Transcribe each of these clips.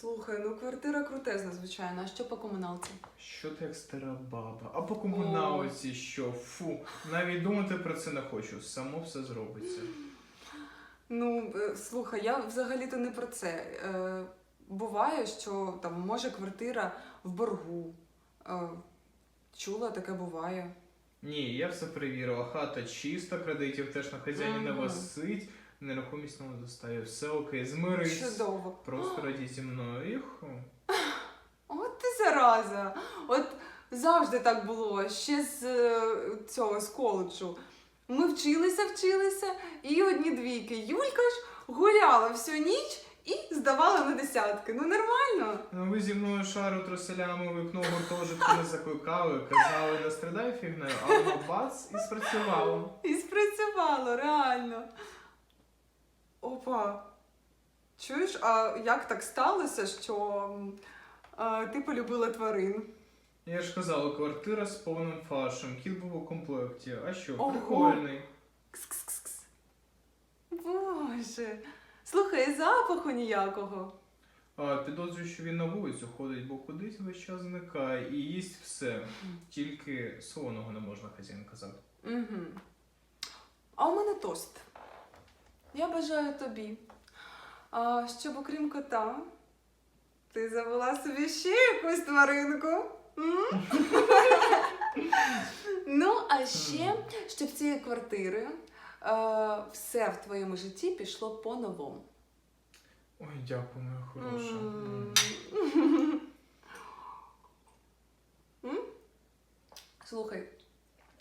Слухай, ну квартира крутезна, звичайно. А що по комуналці? Що ти як стара баба? А по комуналці що? Фу, навіть думати про це не хочу. Само все зробиться. Ну, е, слухай, я взагалі-то не про це. Е, буває, що там може квартира в боргу. Е, чула, таке буває. Ні, я все перевірила. Хата чиста, кредитів теж на хазяїна Мгм. висить, нерухомість не достає. Все окей, змирись. Чудово. Просто раді зі мною. Іху. От ти зараза. От завжди так було, ще з е, цього з коледжу. Ми вчилися, вчилися, і одні двійки. Юлька ж гуляла всю ніч і здавала на десятки. Ну нормально. Ну ви зі мною шару троселями у вікно гуртожитку не закликали, казали, не страдай фігнею, а воно бац і спрацювало. І спрацювало, реально. Опа. Чуєш, а як так сталося, що а, ти полюбила тварин? Я ж казала, квартира з повним фаршем, кіт був у комплекті. А що, Ого. прикольний. Кс-кс-кс. Боже. Слухай, запаху ніякого. А підозрюю, що він на вулицю ходить, бо кудись весь час зникає і їсть все. Тільки солоного не можна хазяїн казати. Угу. А у мене тост. Я бажаю тобі, щоб окрім кота, ти завела собі ще якусь тваринку. М? ну, а ще, щоб цієї квартири е, все в твоєму житті пішло по-новому. Ой, дякую, моя хороша. М. М? Слухай,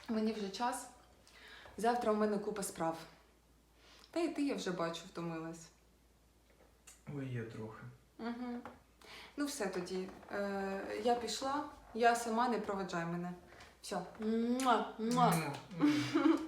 мені вже час. Завтра у мене купа справ. Та й ти я вже бачу, втомилась. Ой, є трохи. Угу. Ну, все тоді. Е, я пішла, я сама не проведжай мене. Все. Муа, муа. М, м.